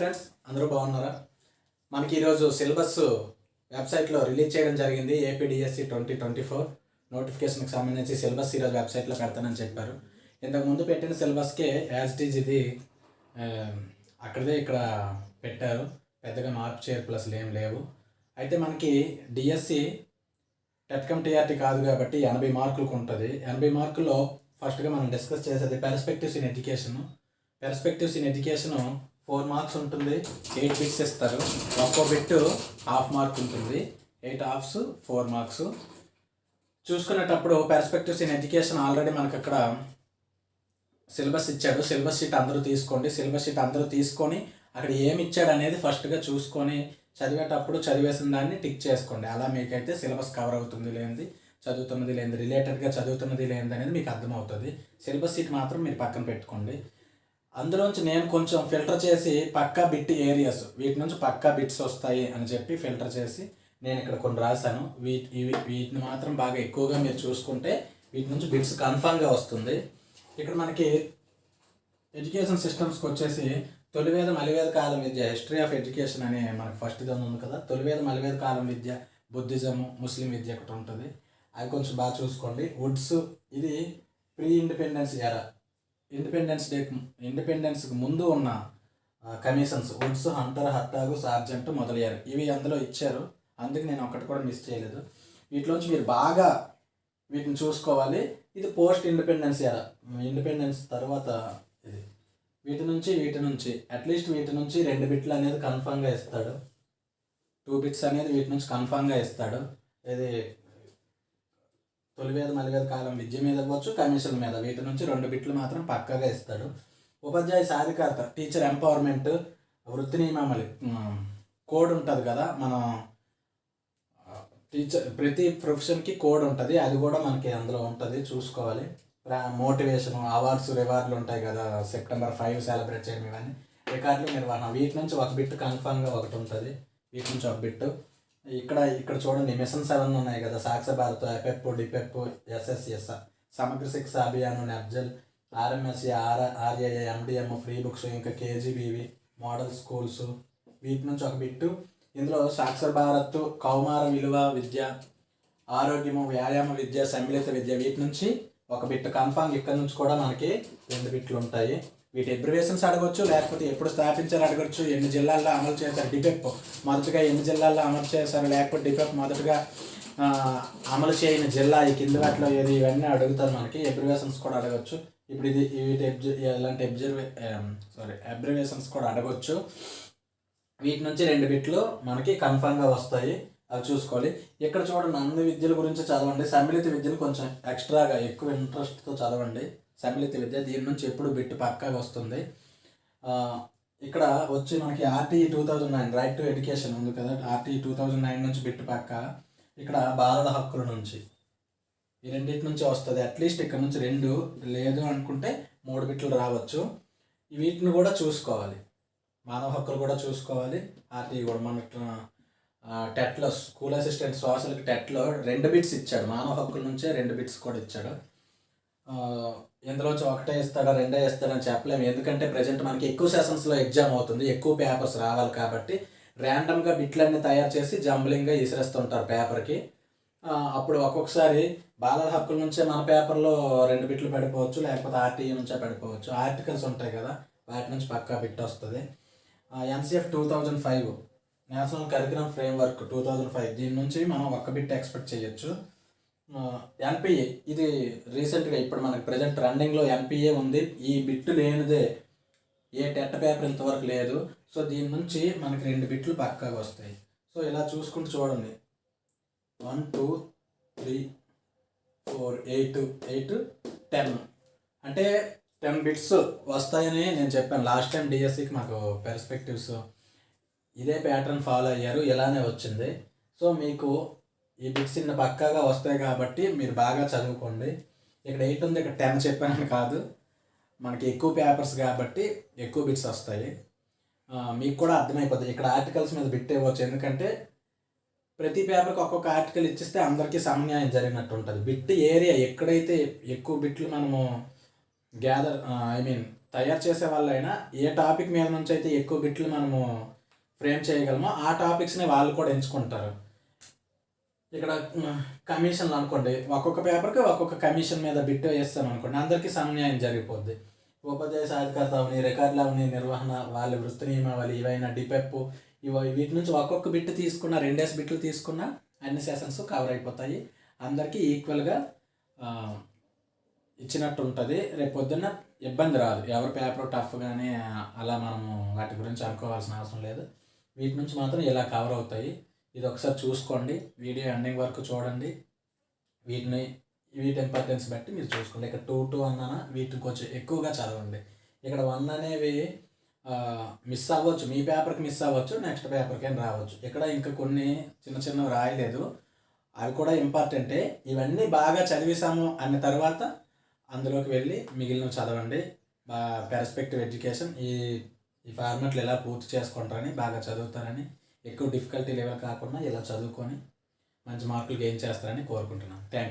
Friends అందరూ బాగున్నారా? మనకి ఈరోజు సిలబస్ వెబ్సైట్లో రిలీజ్ చేయడం జరిగింది ఏపీడిఎస్సి ట్వంటీ ట్వంటీ ఫోర్ నోటిఫికేషన్కి సంబంధించి సిలబస్ ఈరోజు వెబ్సైట్లో పెడతానని చెప్పారు. ఇంతకు ముందు పెట్టిన సిలబస్కే యాజ్ ఇట్ ఈజ్ ఇది ఆ, అక్కడదే ఇక్కడ పెట్టారు. పెద్దగా మార్పు చేర్పులు అసలు ఏం లేవు. అయితే మనకి డిఎస్సి టెట్కమ్ టీఆర్టీ కాదు కాబట్టి ఎనభై మార్కులకు ఉంటుంది. ఎనభై మార్కుల్లో ఫస్ట్గా మనం డిస్కస్ చేసేది perspectives in education perspectives in education four marks ఉంటుంది ఎయిట్ బిట్స్ ఇస్తారు. ఒక్కో బిట్ హాఫ్ మార్క్ ఉంటుంది ఎయిట్ హాఫ్స్ ఫోర్ మార్క్స్. చూసుకునేటప్పుడు పెర్స్పెక్టివ్స్ ఇన్ ఎడ్యుకేషన్ ఆల్రెడీ మనకు అక్కడ సిలబస్ ఇచ్చాడు. సిలబస్ షీట్ అందరూ తీసుకోండి. సిలబస్ షీట్ అందరూ తీసుకొని అక్కడ ఏమి ఇచ్చాడు అనేది ఫస్ట్గా చూసుకొని చదివేటప్పుడు చదివేసిన దాన్ని టిక్ చేసుకోండి. అలా మీకైతే సిలబస్ కవర్ అవుతుంది లేనిది చదువుతున్నది లేనిది రిలేటెడ్గా చదువుతున్నది లేనిది అనేది మీకు అర్థమవుతుంది. సిలబస్ షీట్ మాత్రం మీరు పక్కన పెట్టుకోండి. అందులోంచి నేను కొంచెం ఫిల్టర్ చేసి పక్కా బిట్ ఏరియాస్ వీటి నుంచి పక్కా బిట్స్ వస్తాయి అని చెప్పి ఫిల్టర్ చేసి నేను ఇక్కడ కొన్ని రాశాను. వీటి ఇవి వీటిని మాత్రం బాగా ఎక్కువగా మీరు చూసుకుంటే వీటి నుంచి బిట్స్ కన్ఫామ్గా వస్తుంది. ఇక్కడ మనకి ఎడ్యుకేషన్ సిస్టమ్స్కి వచ్చేసి తొలివేద మలివేద కాలం విద్య హిస్టరీ ఆఫ్ ఎడ్యుకేషన్ అనే మనకు ఫస్ట్ ఇది ఉంది కదా. తొలివేద మలివేద కాలం విద్య బుద్ధిజము ముస్లిం విద్య ఒకటి ఉంటుంది. అవి కొంచెం బాగా చూసుకోండి. వుడ్స్ ఇది pre independence era independence day ఇండిపెండెన్స్కి ముందు ఉన్న కమిషన్స్ వుడ్స్ హంటర్ హట్టాగు సార్జెంట్ మొదలయ్యారు. ఇవి అందులో ఇచ్చారు. అందుకు నేను ఒకటి కూడా మిస్ చేయలేదు. వీటిలోంచి మీరు బాగా వీటిని చూసుకోవాలి. ఇది పోస్ట్ ఇండిపెండెన్స్ ఎరా ఇండిపెండెన్స్ తర్వాత ఇది. వీటి నుంచి వీటి నుంచి అట్లీస్ట్ వీటి నుంచి రెండు బిట్లు అనేది కన్ఫామ్గా ఇస్తాడు. టూ బిట్స్ అనేది వీటి నుంచి కన్ఫామ్గా ఇస్తాడు. ఇది తొలివేద మలివేద కాలం విద్య మీద ఇవ్వచ్చు కమిషన్ మీద. వీటి నుంచి రెండు బిట్లు మాత్రం పక్కాగా ఇస్తాడు. ఉపాధ్యాయ సాధికారత టీచర్ ఎంపవర్మెంట్ వృత్తి నియమావళి కోడ్ ఉంటుంది కదా మనం టీచర్ ప్రతి ప్రొఫెషన్కి కోడ్ ఉంటుంది. అది కూడా మనకి అందులో ఉంటుంది చూసుకోవాలి. మోటివేషన్ అవార్డ్స్ రివార్డులు ఉంటాయి కదా సెప్టెంబర్ ఫైవ్ సెలబ్రేట్ చేయడం ఇవన్నీ. రికార్డులు నిర్వహణ వీటి నుంచి ఒక బిట్ కన్ఫామ్గా ఒకటి ఉంటుంది. వీటి నుంచి ఒక బిట్. ఇక్కడ ఇక్కడ చూడండి మిషన్ సెవెన్ ఉన్నాయి కదా సాక్షర Bharat ఎపెప్ డిపెప్ SSS Samagra Shiksha Abhiyan నెబ్జల్ RMSC R RAA MDM free books ఇంకా కేజీబీవి మోడల్ స్కూల్స్ వీటి నుంచి ఒక బిట్టు. ఇందులో సాక్షర భారత్ కౌమార విలువ విద్య ఆరోగ్యము వ్యాయామ విద్య సమ్మిళిత విద్య వీటి నుంచి ఒక బిట్ కన్ఫామ్ ఇక్కడ నుంచి కూడా మనకి రెండు బిట్లు ఉంటాయి. వీటి ఎబ్రివేషన్స్ అడగొచ్చు లేకపోతే ఎప్పుడు స్థాపించారు అడగొచ్చు ఎన్ని జిల్లాల్లో అమలు చేశారు డిపెప్ మొదటగా ఎన్ని జిల్లాల్లో అమలు చేశారు లేకపోతే డిపెప్ మొదటగా అమలు చేయని జిల్లా ఈ కింద వాటిలో ఏది ఇవన్నీ అడుగుతారు మనకి. ఎబ్రివేషన్స్ కూడా అడగొచ్చు. ఇప్పుడు ఇది వీటి ఎబ్జ ఇలాంటి ఎబ్జర్వే సారీ అబ్రివేషన్స్ కూడా అడగొచ్చు. వీటి నుంచి రెండు బిట్లు మనకి కన్ఫామ్గా వస్తాయి. అవి చూసుకోవాలి. ఇక్కడ చూడండి అన్ని విద్యల గురించి చదవండి. సమ్మిళిత విద్యను కొంచెం ఎక్స్ట్రాగా ఎక్కువ ఇంట్రెస్ట్తో చదవండి. సమ్మిళిత విద్య దీని నుంచి ఎప్పుడు బిట్ పక్కాగా వస్తుంది. ఇక్కడ వచ్చి మనకి RTE two thousand nine right to education ఉంది కదా. ఆర్టీఈ టూ థౌజండ్ నైన్ నుంచి బిట్ పక్క. ఇక్కడ బాలల హక్కుల నుంచి. ఈ రెండింటి నుంచి వస్తుంది. అట్లీస్ట్ ఇక్కడ నుంచి రెండు లేదు అనుకుంటే మూడు బిట్లు రావచ్చు. వీటిని కూడా చూసుకోవాలి. మానవ హక్కులు కూడా చూసుకోవాలి. ఆర్టీఈ కూడా మనకు టెట్లో స్కూల్ అసిస్టెంట్ సోషల్కి టెట్లో రెండు బిట్స్ ఇచ్చాడు. మానవ హక్కుల నుంచే రెండు బిట్స్ కూడా ఇచ్చాడు. ఎందులో ఒకటే ఇస్తాడా రెండే ఇస్తాడని చెప్పలేము. ఎందుకంటే ప్రజెంట్ మనకి ఎక్కువ సెషన్స్లో ఎగ్జామ్ అవుతుంది ఎక్కువ పేపర్స్ రావాలి కాబట్టి ర్యాండమ్గా బిట్లన్నీ తయారు చేసి జంబ్లింగ్గా ఇసిరేస్తుంటారు పేపర్కి అప్పుడు ఒక్కొక్కసారి బాలల హక్కుల నుంచే మన పేపర్లో రెండు బిట్లు పడిపోవచ్చు లేకపోతే ఆర్టీఈ నుంచే పడిపోవచ్చు. ఆర్టికల్స్ ఉంటాయి కదా వాటి నుంచి పక్కా బిట్ వస్తుంది. NCF two thousand five national curriculum framework two thousand five దీని నుంచి మనం ఒక్క బిట్ ఎక్స్పెక్ట్ చేయొచ్చు. ఎన్పిఏ ఇది రీసెంట్గా ఇప్పుడు మనకి ప్రజెంట్ రన్నింగ్లో ఎన్పిఏ ఉంది. ఈ బిట్టు లేనిదే ఏ టెట్ పేపర్ ఇంతవరకు లేదు. సో దీని నుంచి మనకి రెండు బిట్లు పక్కాగా వస్తాయి. సో ఇలా చూసుకుంటూ చూడండి. One two three four eight eight ten. అంటే టెన్ బిట్స్ వస్తాయని నేను చెప్పాను. లాస్ట్ టైం డిఎస్సికి మాకు పెర్స్పెక్టివ్స్ ఇదే ప్యాటర్న్ ఫాలో అయ్యారు. ఇలానే వచ్చింది. సో మీకు ఈ బిట్స్ ఇన్ని పక్కాగా వస్తాయి కాబట్టి మీరు బాగా చదువుకోండి. ఇక్కడ ఎయిట్ ఉంది ఇక్కడ టెన్ చెప్పాను కాదు. మనకి ఎక్కువ పేపర్స్ కాబట్టి ఎక్కువ బిట్స్ వస్తాయి. మీకు కూడా అర్థమైపోతుంది ఇక్కడ ఆర్టికల్స్ మీద బిట్ ఇవ్వచ్చు. ఎందుకంటే ప్రతి పేపర్కి ఒక్కొక్క ఆర్టికల్ ఇచ్చిస్తే అందరికీ సమన్యాయం జరిగినట్టు ఉంటుంది. బిట్ ఏరియా ఎక్కడైతే ఎక్కువ బిట్లు మనము గ్యాదర్ ఐ మీన్ తయారు చేసే వాళ్ళైనా ఏ టాపిక్ మీద నుంచి అయితే ఎక్కువ బిట్లు మనము ఫ్రేమ్ చేయగలమో ఆ టాపిక్స్ని వాళ్ళు కూడా ఎంచుకుంటారు. ఇక్కడ కమిషన్లు అనుకోండి ఒక్కొక్క పేపర్కి ఒక్కొక్క కమిషన్ మీద బిట్ వేస్తాం అనుకోండి అందరికీ సమన్యాయం జరిగిపోద్ది. ఉపాధ్యాయ సాధికారత అవని రికార్డులు అవని నిర్వహణ వాళ్ళ వృత్తి నియమావళి ఇవైనా డిపెప్ ఇవి వీటి నుంచి ఒక్కొక్క బిట్ తీసుకున్న రెండేసి బిట్లు తీసుకున్న అన్ని సెషన్స్ కవర్ అయిపోతాయి. అందరికీ ఈక్వల్గా ఇచ్చినట్టు ఉంటుంది. రేపు పొద్దున్న ఇబ్బంది రాదు. ఎవరి పేపర్ టఫ్ కానీ అలా మనము వాటి గురించి అనుకోవాల్సిన అవసరం లేదు. వీటి నుంచి మాత్రం ఇలా కవర్ అవుతాయి. ఇది ఒకసారి చూసుకోండి. వీడియో ఎండింగ్ వరకు చూడండి. వీటిని వీటి ఇంపార్టెన్స్ బట్టి మీరు చూసుకోండి. ఇక్కడ టూ టూ అన్నానా? వీటిని కొంచెం ఎక్కువగా చదవండి. ఇక్కడ వన్ అనేవి మిస్ అవ్వచ్చు. మీ పేపర్కి మిస్ అవ్వచ్చు నెక్స్ట్ పేపర్కి ఏం రావచ్చు. ఇక్కడ ఇంకా కొన్ని చిన్న చిన్నవి రాయలేదు. అవి కూడా ఇంపార్టెంటే ఇవన్నీ బాగా చదివేశాము అన్న తర్వాత అందులోకి వెళ్ళి మిగిలినవి చదవండి. బా పెర్స్పెక్టివ్ ఎడ్యుకేషన్ ఈ ఈ ఫార్మాట్లు ఎలా పూర్తి చేసుకుంటారని బాగా చదువుతారని ఎక్కువ డిఫికల్టీ లెవెల్ కాకుండా ఇలా చదువుకొని మంచి మార్కులు గెయిన్ చేస్తారని కోరుకుంటున్నాను. Thank you